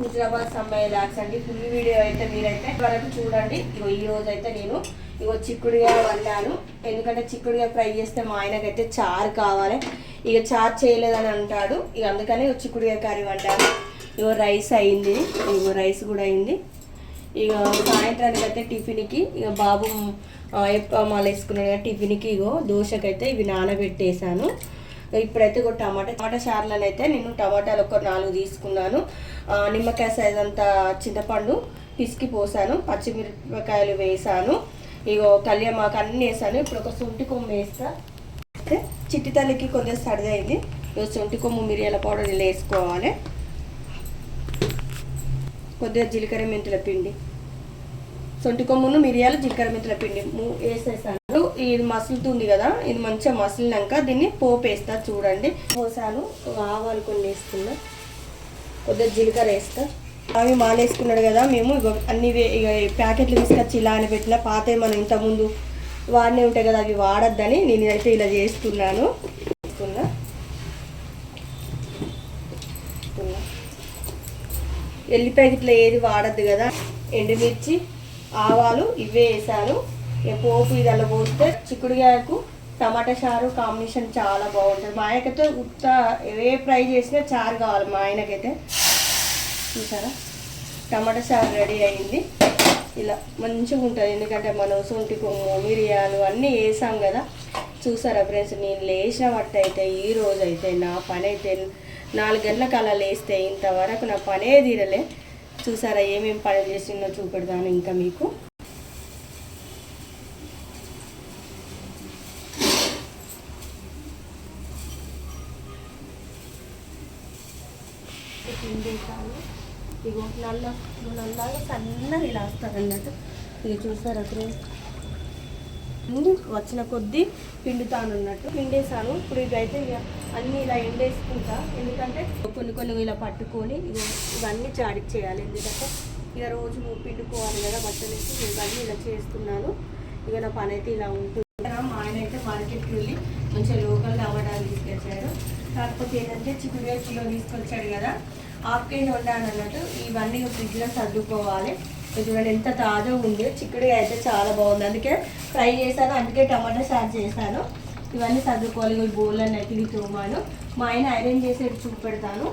హుజరాబాద్ సమ్మాయి లాక్స్ అండి. Full video అయితే మీరైతే వరకు చూడండి. ఇగో ఈ రోజు అయితే నేను ఇగో చిక్కుడుగా వండాను. ఎందుకంటే చిక్కుడుగా ఫ్రై చేస్తే మా ఆయనకైతే చారు కావాలి. ఇక చారు చేయలేదని అంటాడు. ఇక అందుకనే ఇగో చిక్కుడుగా కర్రీ వండాను. ఇగో రైస్ అయింది. ఇగో రైస్ కూడా అయింది. ఇక సాయంత్రానికి అయితే టిఫిన్కి ఇక బాబు ఆ, ఎక్కువ మాల వేసుకున్నాడు కదా టిఫిన్కి ఇగో దోశకైతే ఇవి నానబెట్టేశాను. ఇప్పుడైతే ఒక టమాటా టమాటా చారులను అయితే నేను టమాటాలు ఒక నాలుగు తీసుకున్నాను. నిమ్మకాయ సైజ్ అంత చింతపండు పిసికి పోసాను పచ్చిమిరపకాయలు వేసాను. ఇగో కళ్యామాకు అన్నీ వేసాను. ఇప్పుడు ఒక శొంఠి కొమ్ము వేస్తా. అయితే చిట్టి తల్లికి కొంచెం సరిదైంది. ఇగో శొంఠి కొమ్ము మిరియాల పౌడర్ ఇలా వేసుకోవాలి. కొద్దిగా జీలకర్ర మెంతుల పిండి. సొంటి కొమ్మును మిరియాలు జీలకర్ర మెంతుల పిండి వేసేసాను. ఇప్పుడు ఇది మసులుతుంది కదా ఇది మంచిగా మసిలినాక దీన్ని పోపు వేస్తా చూడండి. పోసాను ఆవాలు కొన్ని వేస్తున్నా. కొద్దిగా జీలకర్ర వేస్తా. అవి మాలేసుకున్నాడు కదా మేము అన్ని ఇక ప్యాకెట్లు తీసుకొచ్చి ఇలా అని పెట్టిన పాత మనం ఇంతకుముందు వాడినే ఉంటాయి కదా అవి వాడద్దని నేను అయితే ఇలా చేస్తున్నాను. చేస్తున్నా. ఎల్లి ఎల్లిపాయ ఇట్లా ఏది వాడద్దు కదా ఎండుమిర్చి ఆవాలు ఇవే వేసాను. పోపు ఇది అలా పోస్తే చిక్కుడుగాయకు టమాటా చారు కాంబినేషన్ చాలా బాగుంటుంది. మా ఆయనకైతే ఉత్త ఏ ఫ్రై చేసినా చారు కావాలి మా ఆయనకైతే. చూసారా? టమాటా చారు రెడీ అయింది. ఇలా మంచిగా ఉంటుంది. ఎందుకంటే మనం శొంఠి కొమ్ము మిరియాలు అన్నీ వేసాం కదా. చూసారా ఫ్రెండ్స్? నేను లేచిన వట్ట అయితే ఈ రోజు అయితే నా పని అయితే నాలుగు గంటలకు అలా లేస్తే ఇంతవరకు నా పనే తీరలే. చూసారా ఏమేమి పని చేసిందో చూపెడతాను ఇంకా మీకు. పిండేసాను ఇగో నల్ల నల్లగా సన్నగా ఇలా వస్తారు అన్నట్టు ఇది చూసారు అక్కడ వచ్చిన కొద్దీ పిండుతాను అన్నట్టు పిండేసాను ఇప్పుడు ఇదైతే ఇక అన్నీ ఇలా ఎండేసుకుంటా. ఎందుకంటే కొన్ని కొన్ని ఇలా పట్టుకొని ఇగో ఇవన్నీ చాడిచ్చేయాలి. ఎందుకంటే ఇక రోజు పిండుకోవాలి కదా బట్టలు వేసి ఇవన్నీ ఇలా చేస్తున్నాను. ఇక నా పని అయితే ఇలా ఉంటుంది. మా ఆయన అయితే మార్కెట్కి వెళ్ళి మంచిగా లోకల్ టమాటాలు తీసుకొచ్చాడు. కాకపోతే ఏంటంటే చిక్కుడుగా కిలో తీసుకొచ్చాడు కదా. హాఫ్ కేజీ వండాను అన్నట్టు ఇవన్నీ ఫ్రిడ్జ్లో సర్దుకోవాలి. ఇది చూడండి ఎంత తాజా ఉందో చిక్కుడుగా అయితే చాలా బాగుంది. అందుకే ఫ్రై చేశాను అందుకే టమాటా సార్ చేశాను. ఇవన్నీ సర్దుకోవాలి బోల్ అన్నట్టు ఇవి తోమాను మా ఆయన ఐరన్ చేసేది చూపెడతాను.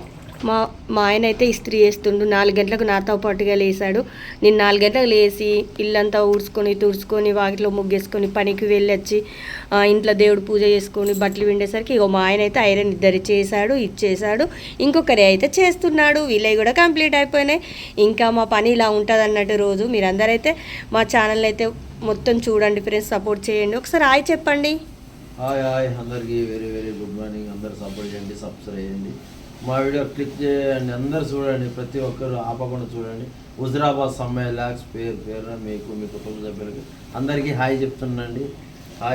మా మా ఆయన అయితే ఇస్త్రీ చేస్తుండు. నాలుగు గంటలకు నాతో పాటుగా లేసాడు. నేను నాలుగు గంటలకు లేచి ఇల్లంతా ఊడ్చుకొని తుడుచుకొని వాకిట్లో ముగ్గేసుకొని పనికి వెళ్ళొచ్చి ఇంట్లో దేవుడు పూజ చేసుకొని బట్టలు విండేసరికి ఇగో మా ఆయన అయితే ఐరన్ ఇద్దరు చేశాడు ఇచ్చేసాడు ఇంకొకరి అయితే చేస్తున్నాడు. వీళ్ళవి కూడా కంప్లీట్ అయిపోయినాయి. ఇంకా మా పని ఇలా ఉంటుంది అన్నట్టు రోజు. మీరందరైతే మా ఛానల్ అయితే మొత్తం చూడండి ఫ్రెండ్స్ సపోర్ట్ చేయండి. ఒకసారి హాయ్ చెప్పండి. Hi hi. అందరికీ వెరీ వెరీ గుడ్ మార్నింగ్. అందరు సపోర్ట్ చేయండి సబ్స్క్రైబ్ చేయండి. మా వీడియో క్లిక్ చేయండి అందరు చూడండి ప్రతి ఒక్కరు ఆపకుండా చూడండి. హుజరాబాద్ సమ్మయ్య లాక్స్ పేరు పేరున మీకు మీ కుటుంబ సభ్యులకి అందరికీ హాయ్ చెప్తున్నాండి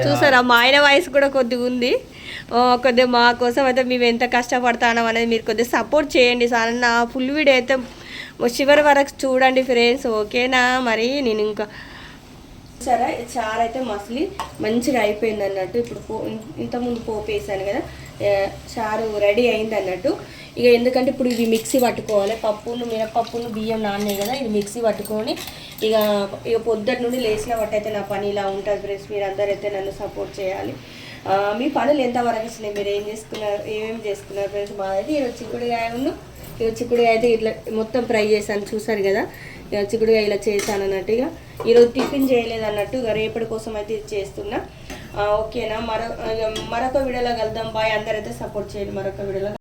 చూసారా మా ఆయన వయసు కూడా కొద్దిగా ఉంది. కొద్దిగా మా కోసం అయితే మేము ఎంత కష్టపడతానో అనేది మీరు కొద్దిగా సపోర్ట్ చేయండి సార్. నా ఫుల్ వీడియో అయితే చివరి వరకు చూడండి ఫ్రెండ్స్ ఓకేనా మరి నేను ఇంకా సరే చారు అయితే మసిలి మంచిగా అయిపోయింది అన్నట్టు ఇప్పుడు పో ఇంతకుముందు పోపు వేసాను కదా చారు రెడీ అయింది అన్నట్టు. ఇక ఎందుకంటే ఇప్పుడు ఇవి మిక్సీ పట్టుకోవాలి. పప్పును మినపప్పును బియ్యం నాన్నే కదా ఇది మిక్సీ పట్టుకొని ఇక ఇక పొద్దుట నుండి లేచిన అయితే నా పని ఇలా ఉంటుంది ఫ్రెండ్స్. మీరు అందరైతే నన్ను సపోర్ట్ చేయాలి. మీ పనులు ఎంతవరకు వచ్చినాయి? మీరు ఏం చేసుకున్నారు? ఏమేమి చేసుకున్నారు ఫ్రెండ్స్? మాదైతే ఈరోజు చిక్కుడుకాయ ఉన్ను. ఈరోజు చిక్కుడుకాయ అయితే ఇట్లా మొత్తం ఫ్రై చేశాను. చూసారు కదా? ఇక ఇలా చేశాను అన్నట్టు ఇక ఈరోజు టిఫిన్ చేయలేదు అన్నట్టు ఇక రేపటి కోసం అయితే ఇది చేస్తున్నా. ఓకేనా? మరో మరొక వీడియోలో కలుద్దాం. బాయ్. అందరైతే సపోర్ట్ చేయండి. మరొక వీడియోలో